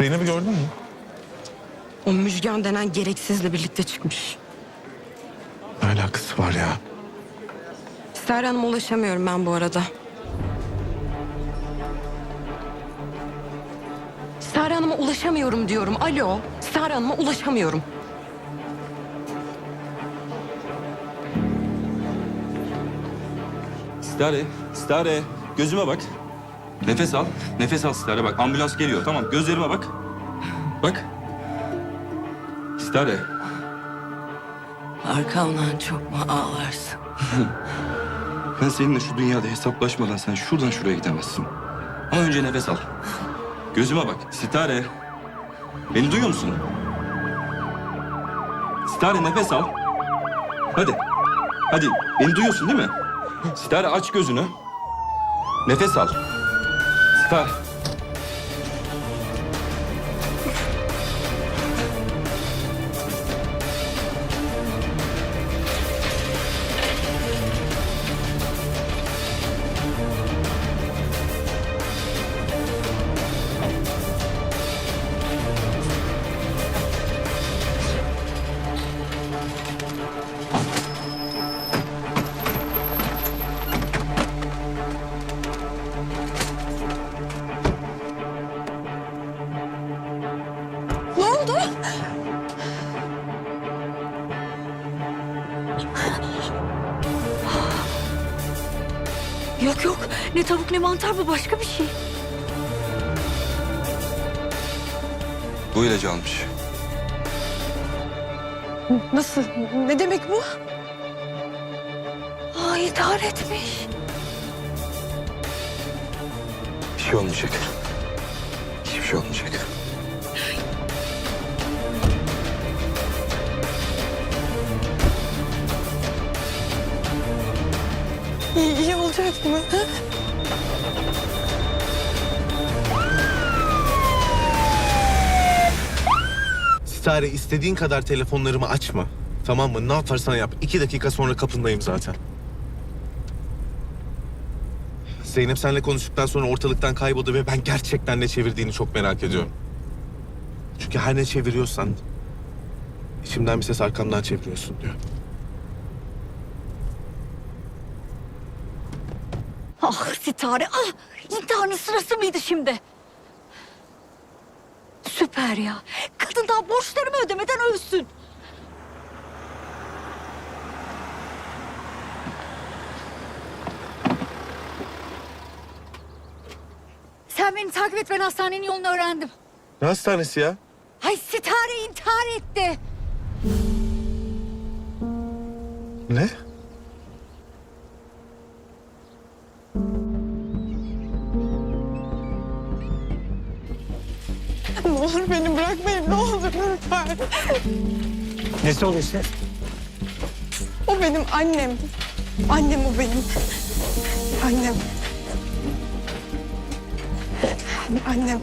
Zeynep'i gördün mü? O Müjgan denen gereksizle birlikte çıkmış. Ne alakası var ya? Sare Hanım'a ulaşamıyorum ben bu arada. Sare Hanım'a ulaşamıyorum diyorum. Alo. Sare Hanım'a ulaşamıyorum. Stare, Stare. Gözüme bak. Nefes al. Nefes al Stare bak. Ambulans geliyor. Tamam gözlerime bak. Bak. Stare. Arkamdan çok mu ağlarsın? Ben seninle şu dünyada hesaplaşmadan sen şuradan şuraya gidemezsin. Ama önce nefes al. Gözüme bak. Stare. Beni duyuyor musun? Stare nefes al. Hadi. Hadi. Beni duyuyorsun değil mi? Stare aç gözünü. Nefes al. Stare. Yok yok. Ne tavuk ne mantar bu başka bir şey. Bu ilacı almış. Nasıl? Ne demek bu? Aa intihar etmiş. Bir şey olmayacak. Hiçbir şey olmayacak. Ha? Stare istediğin kadar telefonlarımı açma. Tamam mı? Ne yaparsan yap. İki dakika sonra kapındayım zaten. Zeynep seninle konuştuktan sonra ortalıktan kayboldu ve ben gerçekten ne çevirdiğini çok merak ediyorum. Çünkü her ne çeviriyorsan içimden bir ses arkamdan çeviriyorsun diyor. Ah Sitare ah. İntiharın sırası mıydı şimdi? Süper ya. Kadın daha borçlarımı ödemeden ölsün. Sen beni takip et ben hastanenin yolunu öğrendim. Ne hastanesi ya? Hay Sitare intihar etti. Ne? Olur beni bırakmayın ne olur lütfen. Nesi oldu işte? O benim annem. Annem o benim. Annem. Annem.